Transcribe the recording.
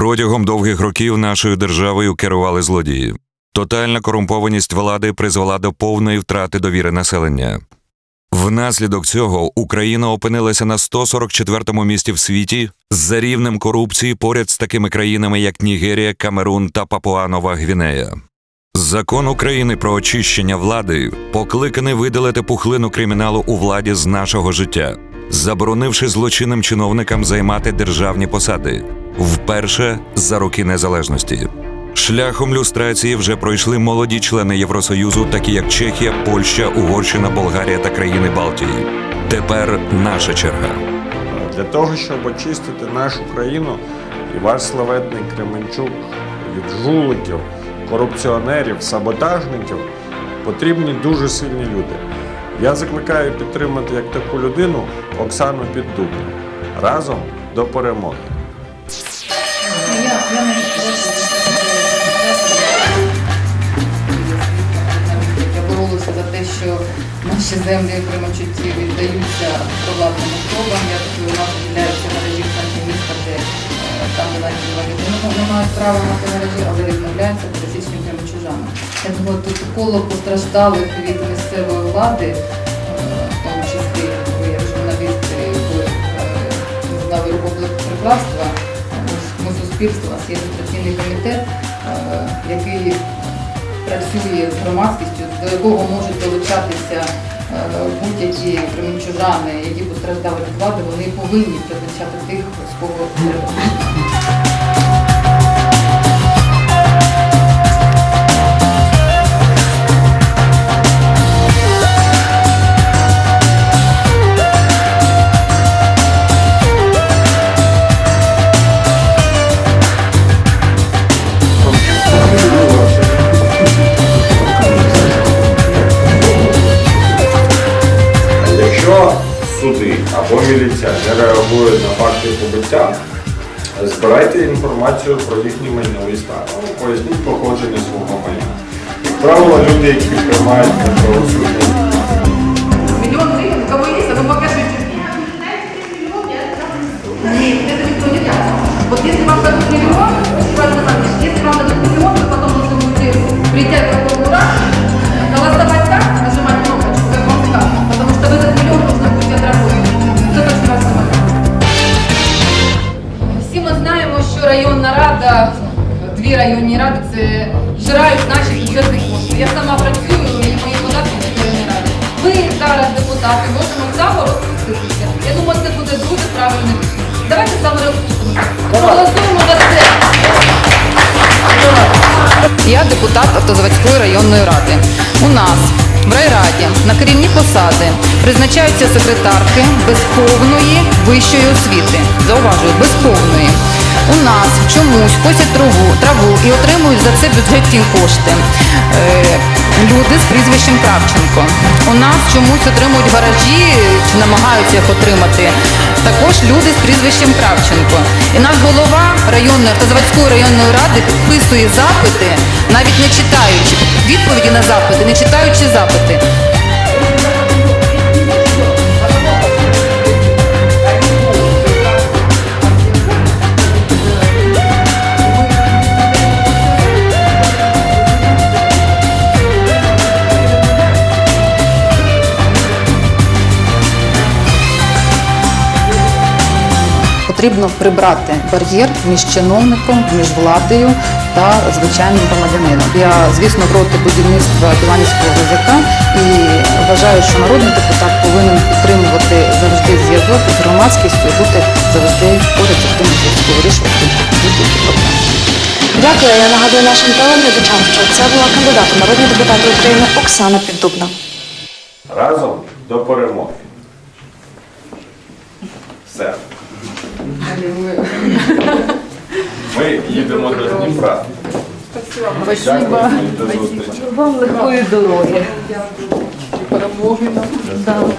Протягом довгих років нашою державою керували злодії. Тотальна корумпованість влади призвела до повної втрати довіри населення. Внаслідок цього Україна опинилася на 144-му місці в світі за рівнем корупції поряд з такими країнами, як Нігерія, Камерун та Папуанова Гвінея. Закон України про очищення влади покликаний видалити пухлину криміналу у владі з нашого життя, заборонивши злочинним чиновникам займати державні посади вперше за роки незалежності. Шляхом люстрації вже пройшли молоді члени Євросоюзу, такі як Чехія, Польща, Угорщина, Болгарія та країни Балтії. Тепер наша черга. Для того, щоб очистити нашу країну і ваш славетний Кременчук від жуликів, корупціонерів, саботажників, потрібні дуже сильні люди. Я закликаю підтримати як таку людину Оксану Піддубну. Разом до перемоги. Я, боролася за те, що наші землі Кременчуці віддаються провладним особам. Я тут у нас виділяються мережі в центрі міста, де е, там навіть не- не мають права мати мережі, але відмовляються пересічним кременчужанам. Я думаю, тут коло постраждалих від місцевої влади, е, в тому числі ви як журналіст, і ви е, знали рукоприкладства. Ось Є реєстраційний комітет, е, який працює з громадськістю, до якого можуть долучатися е, будь-які кременчужани, які постраждали від влади, вони повинні призначати тих, з кого треба. Суди або міліція не реагують на факти побиття, збирайте інформацію про їхні майновий стан, Ну, Поясніть походження свого майна. Як правило, люди, які приймають правосуддя, Миллион гривен, у кого є, а вы покажите. Нет, это никто не даст. Що районна рада, дві районні ради це жирають наші бюджетні кошти. Я сама працюю, і мої податки в районній раді. Ми зараз, депутати, можемо саме розпуститися. Я думаю, це буде дуже правильно. Давайте саме розпустимося. Проголосуємо за це. Я депутат Автозаводської районної ради. У нас в райраді на керівні посади призначаються секретарки без повної вищої освіти. Зауважую, без повної. У нас чомусь косять траву, траву і отримують за це бюджетні кошти. Е, люди з прізвищем Кравченко. У нас чомусь отримують гаражі чи намагаються їх отримати. Також люди з прізвищем Кравченко. І наш голова районної автозаводської районної ради підписує запити, навіть не читаючи відповіді на запити, не читаючи запити. Потрібно прибрати бар'єр між чиновником, між владою та звичайним громадянином. Я, звісно, проти будівництва Біланівського ГЗК і вважаю, що народний депутат повинен підтримувати завжди зв'язок з громадськістю і бути завжди поряд з тим, щоб вирішувати будь-які проблеми. Дякую. Я нагадую нашим телеглядачам, що це була кандидат у народні депутати України Оксана Піддубна. разом до перемоги. Все. Ми їдемо до Дніпра. Спасибо. Вам легкої дороги. Перемоги нам.